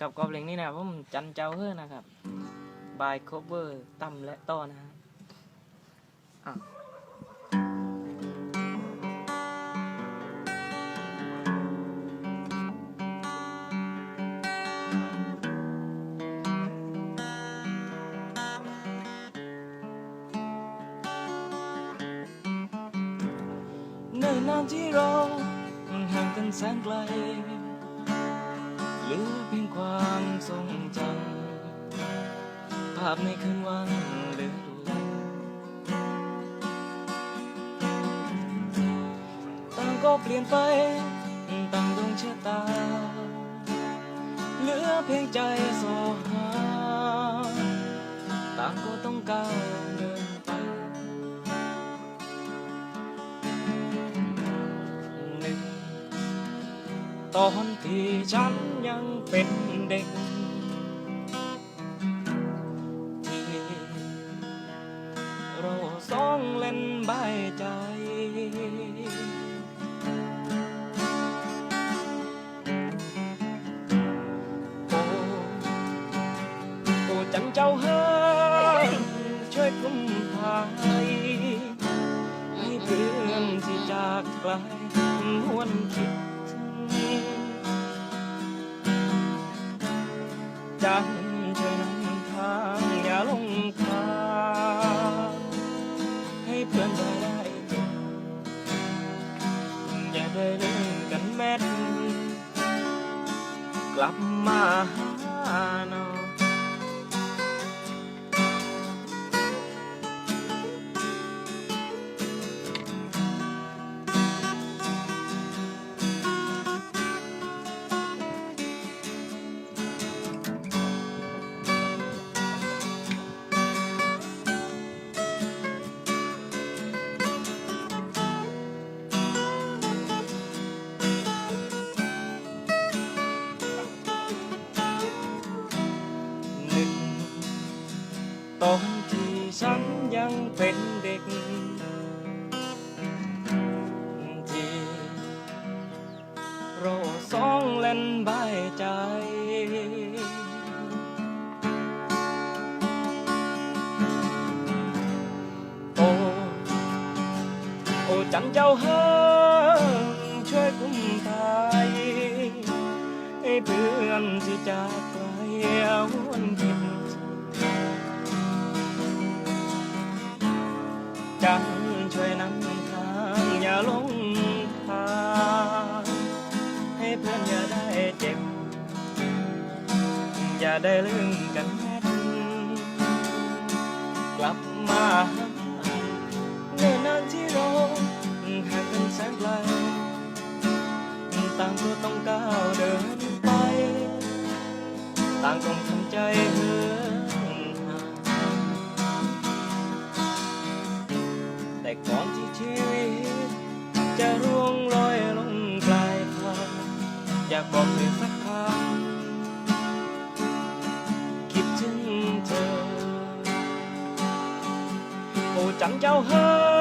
กับกอบเพลงนี้นะครับผมจันเจ้าเฮ้อนะครับบายโคเวอร์ตั้มและต้อนะฮะอะเนิ่นนานที่เราห่างกันแสนไกล เหลือเพียงความทรงจำภาพในคืนวันเหลือต่างก็เปลี่ยนไปต่างดวงชะตา เหลือเพียงใจโซหาต่างก็ต้องก้าวเดินไปหนึ่งตอนที่ฉัน ยังเป็นเด็ก ที่เราสองเล่นใบใจ โอ้โอ้จันเจ้าเฮ้ยช่วยคุ้มภัยให้เพื่อนที่จากไกลหวนคิด จันช่วยนำทางอย่าหลงทางให้เพื่อนได้ได้เจออย่าได้เล่นกันแม่นกลับมาหาน้อง ตอนที่ฉันยังเป็นเด็ก ที่เราสองเล่นใบายใจโอ้ โอ้จันเจ้าเฮ้ จันช่วยนำทางอย่าหลงทางให้เพื่อนอย่าได้เจ็บ อย่าได้ลืมกันแม่นกลับมาเนิ่นนานที่เราห่างกันแสนไกลต่างก็ต้องก้าวเดินไป ต่างต้องทำใจเหิน อยากบอกเธอสักคำคิดถึงเธอ โอ้จังเจ้าเฮ้